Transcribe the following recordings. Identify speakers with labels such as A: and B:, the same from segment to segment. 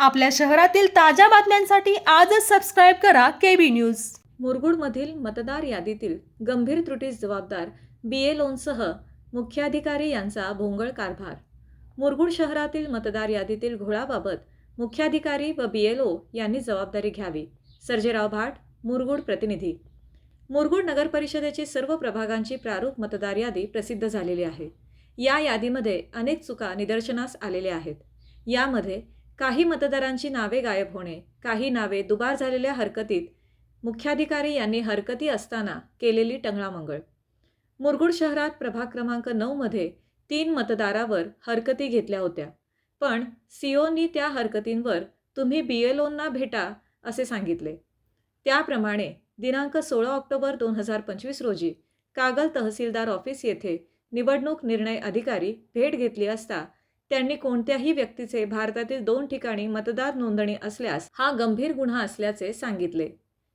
A: आपल्या शहरातील ताज्या बातम्यांसाठी आजच सबस्क्राईब करा केबी न्यूज
B: मुरगुडमधील मतदार यादीतील गंभीर त्रुटीस जबाबदार बी ए लोनसह मुख्याधिकारी यांचा भोंगळ कारभार. मुरगुड शहरातील मतदार यादीतील घोळाबाबत मुख्याधिकारी व बी एल ओ यांनी जबाबदारी घ्यावी. सर्जेराव भाट मुरगुड प्रतिनिधी. मुरगुड नगर परिषदेची सर्व प्रभागांची प्रारूप मतदार यादी प्रसिद्ध झालेली आहे. या यादीमध्ये अनेक चुका निदर्शनास आलेल्या आहेत. यामध्ये काही मतदारांची नावे गायब होणे काही नावे दुबार झालेल्या हरकतीत मुख्याधिकारी यांनी हरकती असताना केलेली टंगळामंगळ. मुरगुड शहरात प्रभाग क्रमांक नऊमध्ये तीन मतदारावर हरकती घेतल्या होत्या. पण सीओनी त्या हरकतींवर तुम्ही बी एल ओंना भेटा असे सांगितले. त्याप्रमाणे दिनांक सोळा ऑक्टोबर दोन हजार पंचवीस रोजी कागल तहसीलदार ऑफिस येथे निवडणूक निर्णय अधिकारी भेट घेतली असता त्यांनी कोणत्याही व्यक्तीचे भारतातील दोन ठिकाणी मतदार नोंदणी असल्यास हा गंभीर गुन्हा असल्याचे सांगितले.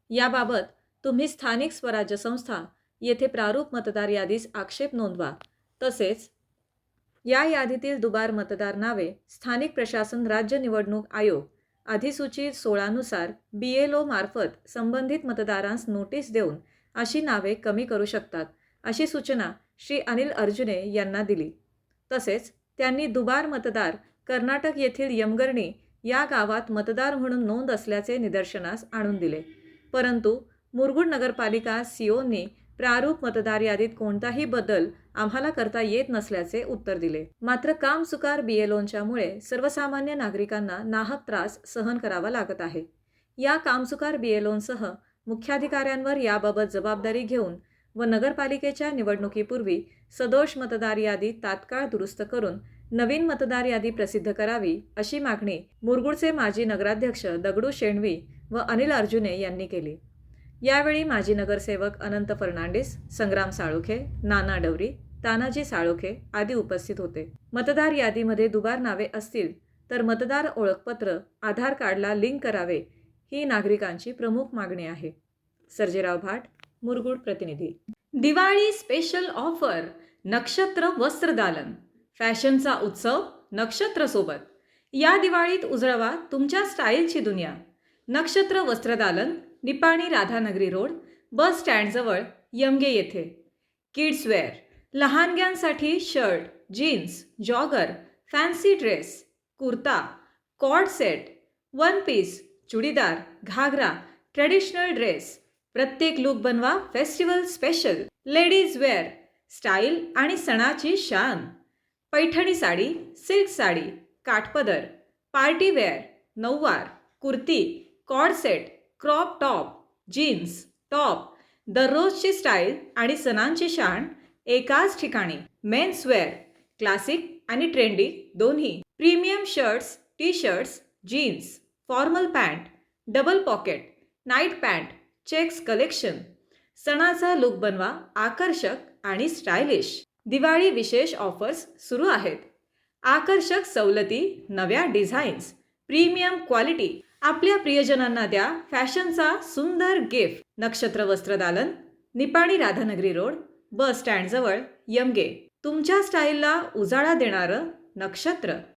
B: याबाबत तुम्ही स्थानिक स्वराज्य संस्था येथे प्रारूप मतदार यादीस आक्षेप नोंदवा. तसेच या यादीतील दुबार मतदार नावे स्थानिक प्रशासन राज्य निवडणूक आयोग अधिसूची सोळानुसार बी एल ओ मार्फत संबंधित मतदारांस नोटीस देऊन अशी नावे कमी करू शकतात अशी सूचना श्री अनिल अर्जुने यांना दिली. तसेच त्यांनी दुबार मतदार कर्नाटक येथील यमगर्णी या गावात मतदार म्हणून नोंद असल्याचे निदर्शनास आणून दिले. परंतु मुरगुड नगरपालिका सीओनी प्रारूप मतदार यादीत कोणताही बदल आम्हाला करता येत नसल्याचे उत्तर दिले. मात्र कामचुकार बीएलओंच्यामुळे सर्वसामान्य नागरिकांना नाहक त्रास सहन करावा लागत आहे. या कामचुकार बीएलओंसह मुख्याधिकाऱ्यांवर याबाबत जबाबदारी घेऊन व नगरपालिकेच्या निवडणुकीपूर्वी सदोष मतदार यादी तात्काळ दुरुस्त करून नवीन मतदार यादी प्रसिद्ध करावी अशी मागणी मुरगुडचे माजी नगराध्यक्ष दगडू शेणवी व अनिल अर्जुने यांनी केली. यावेळी माजी नगरसेवक अनंत फर्नांडिस संग्राम साळुखे नाना डवरी तानाजी साळुखे आदी उपस्थित होते. मतदार यादीमध्ये दुबार नावे असतील तर मतदार ओळखपत्र आधार कार्डला लिंक करावे ही नागरिकांची प्रमुख मागणी आहे. सर्जेराव भाट मुरगुड प्रतिनिधी. दिवाळी स्पेशल ऑफर नक्षत्र वस्त्रदालन फॅशनचा उत्सव नक्षत्रसोबत या दिवाळीत उजळवा तुमच्या स्टाईलची दुनिया. नक्षत्र वस्त्रदालन निपाणी राधानगरी रोड बस स्टँडजवळ यमगे येथे. Kidswear लहानग्यांसाठी shirt jeans jogger fancy dress kurta co-ord set one piece churidar ghagra traditional dress प्रत्येक लुक बनवा festival special ladies wear style आणि सणाची शान. पैठणी साडी सिल्क साडी काठपदर. पार्टी वेअर नऊवार. Kurti co-ord set crop top jeans top दररोजची style आणि सणांची शान एकाच ठिकाणी. मेन्स वेअर क्लासिक आणि ट्रेंडी दोन्ही. Premium shirts T shirts jeans formal pant double pocket night pant checks collection. सणाचा लुक बनवा आकर्षक आणि स्टायलिश. दिवाळी विशेष ऑफर्स सुरू आहेत. आकर्षक सवलती नव्या डिझाईन्स प्रीमियम क्वालिटी. आपल्या प्रियजनांना द्या फॅशनचा सुंदर gift. Nakshatra Vastradalan Nipani Radhanagari road bus स्टँडजवळ यमगे. तुमच्या स्टाईलला उजाळा देणारं नक्षत्र.